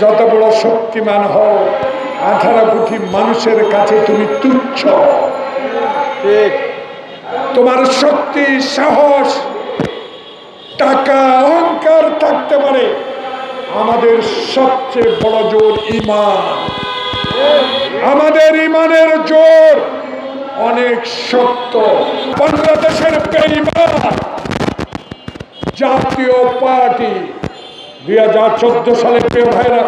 যত বড় শক্তিমান হও আঠারো কোটি মানুষের কাছে তুমি তুচ্ছ। ঠিক। তোমার শক্তি সাহস টাকা অহংকার থাকতে পারে। আমাদের সবচেয়ে বড় জোর ইমান। আমাদের ইমানের জোর অনেক শক্ত। বাংলাদেশের বেইমান জাতীয় পার্টি দুই হাজার চোদ্দ সালে প্রিয় ভাইরা,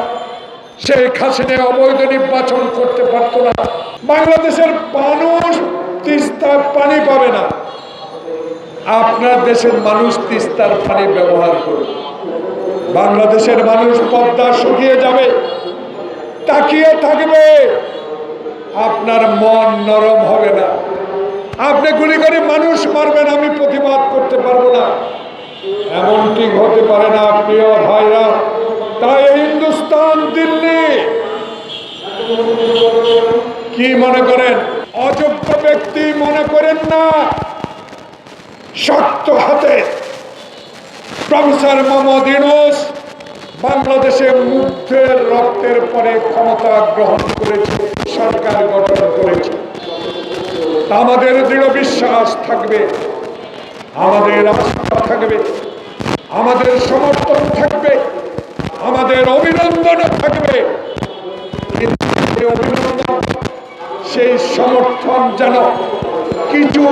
শেখ হাসিনা অবৈধ নির্বাচন করতে পারত না। বাংলাদেশের মানুষ তিস্তার পানি পাবে না। আপনার দেশের মানুষ তিস্তার পানি ব্যবহার করবে। বাংলাদেশের মানুষ পদ্মা শুকিয়ে যাবে, তাকিয়ে থাকবে। আপনার মন নরম হবে না। আপনি গুলি করে মানুষ মারবেন, আমি প্রতিবাদ করতে পারব না। এমনটি হতে পারে না, প্রিয় ভাইরা। তাই হিন্দুস্তান, দিল্লি। কি মনে করেন? অযোগ্য ব্যক্তি মনে করেন না? শক্ত হাতে। প্রফেসর মোহাম্মদ ইউনুস বাংলাদেশে মুগ্ধের রক্তের পরে ক্ষমতা গ্রহণ করেছে, সরকার গঠন করেছে। আমাদের দৃঢ় বিশ্বাস থাকবে। আমাদের আস্থা থাকবে। আমাদের সমর্থন থাকবে আমাদের অভিনন্দন থাকবে। কিন্তু অভিনন্দন সেই সমর্থন যেন কিছু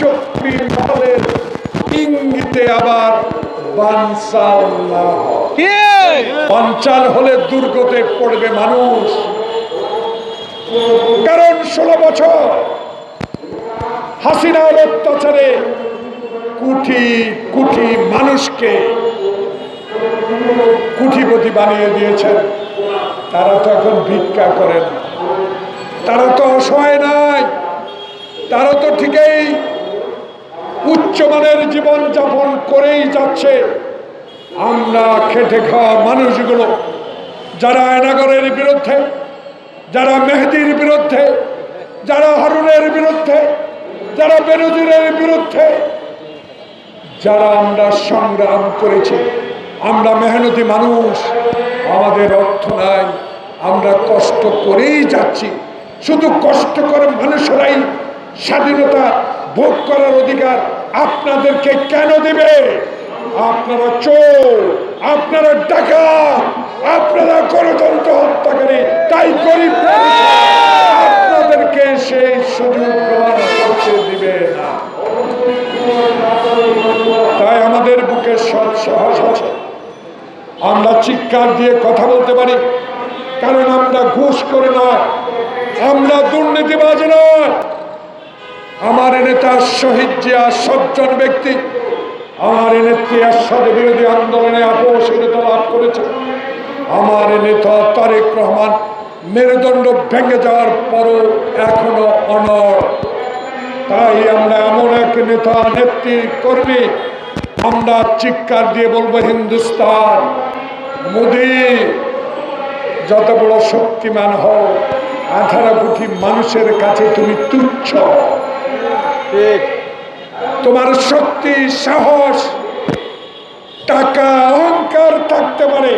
চক্রী মহলের ইঙ্গিতে আবার বানসাল না হলে দুর্গতে পড়বে মানুষ। কারণ ষোলো বছর হাসিনার অত্যাচারে কুঠি কুঠি মানুষকে কুঠিপতি বানিয়ে দিয়েছেন। তারা তো এখন ভিক্ষা করে না। তারা তো অসহায় নাই তারা তো ঠিকই উচ্চমানের জীবন যাপন করেই যাচ্ছে। আমরা খেটে খাওয়া মানুষগুলো, যারা এনাগরের বিরুদ্ধে, যারা মেহেদির বিরুদ্ধে, যারা হারুনের বিরুদ্ধে, যারা বেনজিরের বিরুদ্ধে যারা আমরা সংগ্রাম করেছি, আমরা মেহনতি মানুষ, আমাদের অর্থ নাই, আমরা কষ্ট করেই যাচ্ছি। শুধু কষ্ট করে মানুষেরাই স্বাধীনতা ভোগ করার অধিকার আপনাদেরকে কেন দেবে? আপনারা চোর, আপনারা টাকা আপনারা গণতন্ত্র হত্যাকারী তাই গরিব মানুষ আপনাদেরকে সেই সুযোগ প্রমাণ করতে দিবে না তাই আমাদের সৎ সাহস আছে আমরা চিৎকার দিয়ে কথা বলতে পারি, কারণ আমরা ঘুষ করে নয়, আমরা দুর্নীতিবাজ নয়। আমার নেতা শহীদ জিয়া সজ্জন ব্যক্তি, আমার নেত্রী আসাদ বিরোধী আন্দোলনে আপসীনতা লাভ করেছে। আমার নেতা তারেক রহমান মেরুদণ্ড ভেঙে যাওয়ার পরও এখনও অনর তাই আমরা এমন এক নেতা, নেত্রী, কর্মী আমরা চিৎকার দিয়ে বলব হিন্দুস্তান মোদি যত বড় শক্তিমান হও আঠারো কোটি মানুষের কাছে তুমি তুচ্ছ। ঠিক। তোমার শক্তি সাহস টাকা অহংকার থাকতে পারে।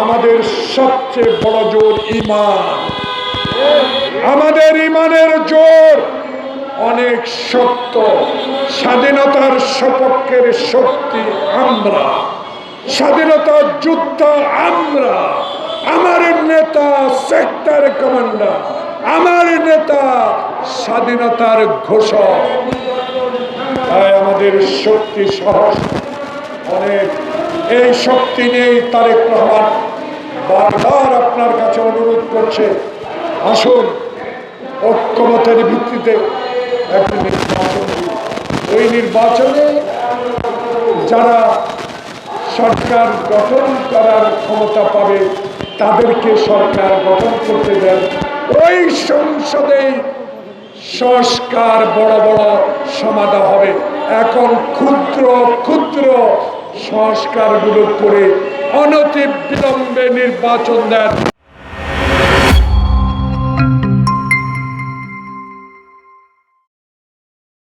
আমাদের সবচেয়ে বড় জোর ইমান। অনেক সত্য। স্বাধীনতার সপক্ষের শক্তি আমরা। স্বাধীনতার যুদ্ধ আমরা। আমার নেতা সেক্টর কমান্ডার, আমার নেতা স্বাধীনতার ঘোষক। তাই আমাদের শক্তি সাহস। অনেক। এই শক্তি নেই তারেক রহমান বারবার আপনার কাছে অনুরোধ করছে। আসুন ঐক্যমতের ভিত্তিতে একটি নির্বাচন ওই নির্বাচনে যারা সরকার গঠন করার ক্ষমতা পাবে, তাদেরকে সরকার গঠন করতে দেন। ওই সংসদেই সংস্কার বড় বড় সমাধা হবে। এখন ক্ষুদ্র ক্ষুদ্র সংস্কারগুলো করে অনতি বিলম্বে নির্বাচন দেন।